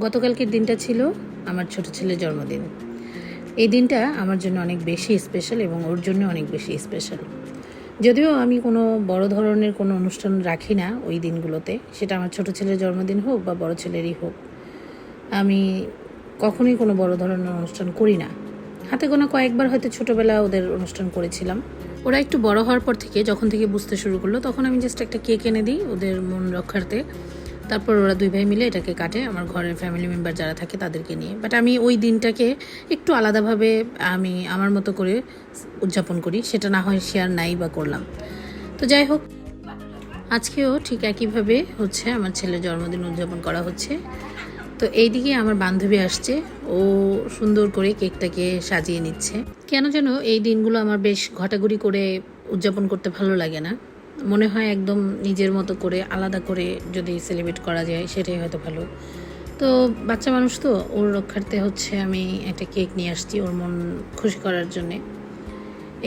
গতকালকের দিনটা ছিল আমার ছোট ছেলের জন্মদিন। এই দিনটা আমার জন্য অনেক বেশি স্পেশাল এবং ওর জন্য অনেক বেশি স্পেশাল যদিও আমি কোনো বড় ধরনের কোনো অনুষ্ঠান রাখি না ওই দিনগুলোতে, সেটা আমার ছোট ছেলের জন্মদিন হোক বা বড় ছেলেরই হোক। আমি কখনোই কোনো বড় ধরনের অনুষ্ঠান করি না। হাতে গোনা কয়েকবার হয়তো ছোটোবেলা ওদের অনুষ্ঠান করেছিলাম। ওরা একটু বড় হওয়ার পর থেকে যখন থেকে বুঝতে শুরু করল, তখন আমি জাস্ট একটা কেক এনে দিই ওদের মন রক্ষার্থে। তারপর ওরা দুই ভাই মিলে এটাকে কাটে। আমার ঘরের ফ্যামিলি মেম্বার যারা থাকে তাদেরকে নিয়ে। বাট আমি ওই দিনটাকে একটু আলাদাভাবে আমি আমার মতো করে উদযাপন করি। সেটা না হয় শেয়ার নাই বা করলাম। তো যাই হোক, আজকেও ঠিক একইভাবে হচ্ছে আমার ছেলের জন্মদিন উদযাপন করা হচ্ছে। তো এইদিকে আমার বান্ধবী আসছে। ও সুন্দর করে কেকটাকে সাজিয়ে নিচ্ছে। কেন যেন এই দিনগুলো আমার বেশ ঘটাঘুরি করে উদযাপন করতে ভালো লাগে না। মনে হয় একদম নিজের মতো করে, আলাদা করে যদি সেলিব্রেট করা যায়, সেটাই হয়তো ভালো। তো বাচ্চা মানুষ তো, ওর রক্ষার্থে হচ্ছে আমি একটা কেক নিয়ে আসছি ওর মন খুশি করার জন্যে।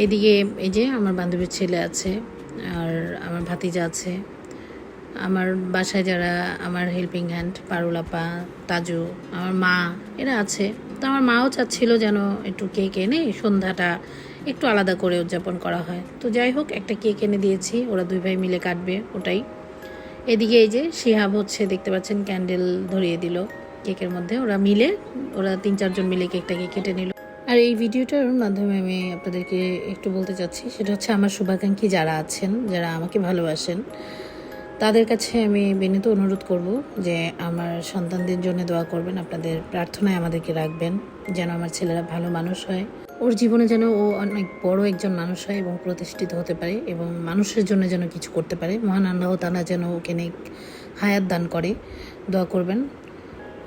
এদিকে এই যে আমার বান্ধবীর ছেলে আছে, আর আমার ভাতিজা আছে, আমার বাসায় যারা আমার হেল্পিং হ্যান্ড পারুলাপা তাজু, আমার মা, এরা আছে। তো আমার মাও চাচ্ছিল যেন একটু কেক এনে সন্ধ্যাটা একটু আলাদা করে উদযাপন করা হয়। তো যাই হোক, একটা কেক এনে দিয়েছি, ওরা দুই ভাই মিলে কাটবে ওটাই। এদিকে এই যে শিহাব হচ্ছে, দেখতে পাচ্ছেন ক্যান্ডেল ধরিয়ে দিল কেকের মধ্যে। ওরা মিলে, ওরা তিন চারজন মিলে কেকটাকে কেটে নিল। আর এই ভিডিওটার মাধ্যমে আমি আপনাদেরকে একটু বলতে চাচ্ছি, সেটা হচ্ছে আমার শুভাকাঙ্ক্ষী যারা আছেন, যারা আমাকে ভালোবাসেন, তাদের কাছে আমি বিনীত অনুরোধ করব যে আমার সন্তানদের জন্য দোয়া করবেন, আপনাদের প্রার্থনায় আমাদেরকে রাখবেন, যেন আমার ছেলেরা ভালো মানুষ হয়। ওর জীবনে যেন ও অনেক বড় একজন মানুষ হয় এবং প্রতিষ্ঠিত হতে পারে এবং মানুষের জন্য যেন কিছু করতে পারে। মহান আল্লাহ তালা যেন ওকে নেক হায়াত দান করে। দোয়া করবেন।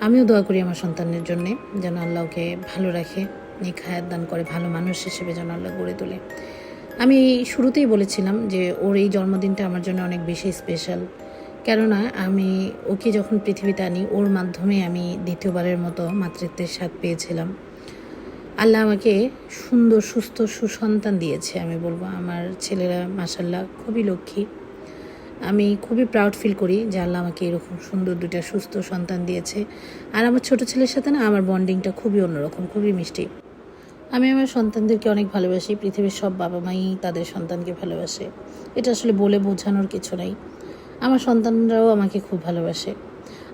আমিও দোয়া করি আমার সন্তানের জন্য, যেন আল্লাহ ওকে ভালো রাখে, নেক হায়াত দান করে, ভালো মানুষ হিসেবে যেন আল্লাহ গড়ে তোলে। আমি শুরুতেই বলেছিলাম যে ওর এই জন্মদিনটা আমার জন্য অনেক বেশি স্পেশাল কেননা আমি ওকে যখন পৃথিবীতে আনি, ওর মাধ্যমে আমি দ্বিতীয়বারের মতো মাতৃত্বের স্বাদ পেয়েছিলাম। আল্লাহ আমাকে সুন্দর, সুস্থ, সুসন্তান দিয়েছে, আমি বলব। আমার ছেলেরা মাসাল্লাহ খুবই লক্ষ্মী। আমি খুবই প্রাউড ফিল করি যে আল্লাহ আমাকে এরকম সুন্দর দুটা সুস্থ সন্তান দিয়েছে। আর আমার ছোট ছেলের সাথে না, আমার বন্ডিংটা খুবই অন্যরকম, খুবই মিষ্টি। আমি আমার সন্তানদেরকে অনেক ভালোবাসি, পৃথিবীর সব বাবা মাই তাদের সন্তানকে ভালোবাসে। এটা আসলে বলে বোঝানোর কিছু নাই। আমার সন্তানরাও আমাকে খুব ভালোবাসে।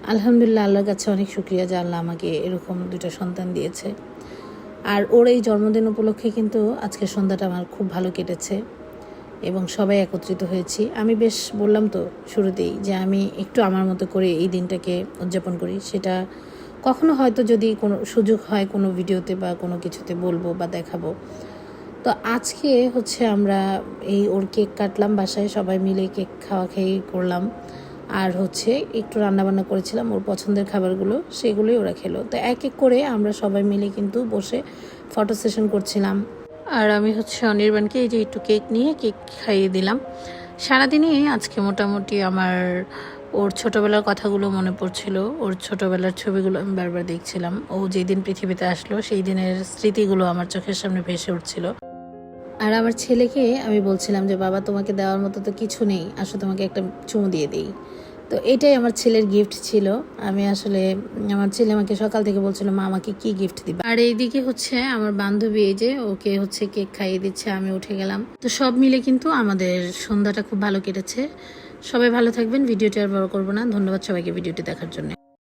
আলহামদুলিল্লাহ, আল্লাহর কাছে অনেক শুক্রিয়া যে আল্লাহ আমাকে এরকম দুটো সন্তান দিয়েছে। আর ওর এই জন্মদিন উপলক্ষে কিন্তু আজকে সন্ধ্যাটা আমার খুব ভালো কেটেছে এবং সবাই একত্রিত হয়েছি। আমি বেশ বললাম তো শুরুতেই যে আমি একটু আমার মতো করে এই দিনটাকে উদযাপন করি। সেটা কখনো হয়তো যদি কোনো সুযোগ হয় কোনো ভিডিওতে বা কোনো কিছুতে বলব বা দেখাবো। তো আজকে হচ্ছে আমরা এই ওর কেক কাটলাম, বাসায় সবাই মিলে কেক খাওয়া খেয়ে করলাম। আর হচ্ছে একটু রান্নাবান্না করেছিলাম, ওর পছন্দের খাবারগুলো সেগুলোই ওরা খেলো। তো এক এক করে আমরা সবাই মিলে কিন্তু বসে ফটো সেশন করছিলাম। আর আমি হচ্ছে অনির্বাণকে এই যে একটু কেক নিয়ে কেক খাইয়ে দিলাম। সারাদিনই আজকে মোটামুটি আমার, ওর ছোটবেলার কথাগুলো মনে পড়ছিল। ওর ছোটবেলার ছবিগুলো আমি বারবার দেখছিলাম। ও যেদিন পৃথিবীতে আসলো, সেই দিনের স্মৃতিগুলো আমার চোখের সামনে ভেসে উঠছিল। আর আমার ছেলেকে আমি বলছিলাম যে, বাবা, তোমাকে দেওয়ার মতো তো কিছু নেই। আসলে তোমাকে একটা চুমু দিয়ে দিই। তো এটাই আমার ছেলের গিফট ছিল। আমি আসলে, আমার ছেলে আমাকে সকাল থেকে বলছিল, মা, আমাকে কি গিফট দিবে? আর এইদিকে হচ্ছে আমার বান্ধবী, এই যে, ওকে হচ্ছে কেক খাইয়ে দিচ্ছে, আমি উঠে গেলাম। তো সব মিলে কিন্তু আমাদের সন্ধ্যাটা খুব ভালো কেটেছে। সবাই ভালো থাকবেন, ভিডিওটি আর বড় করব না। ধন্যবাদ সবাইকে ভিডিওটি দেখার জন্য।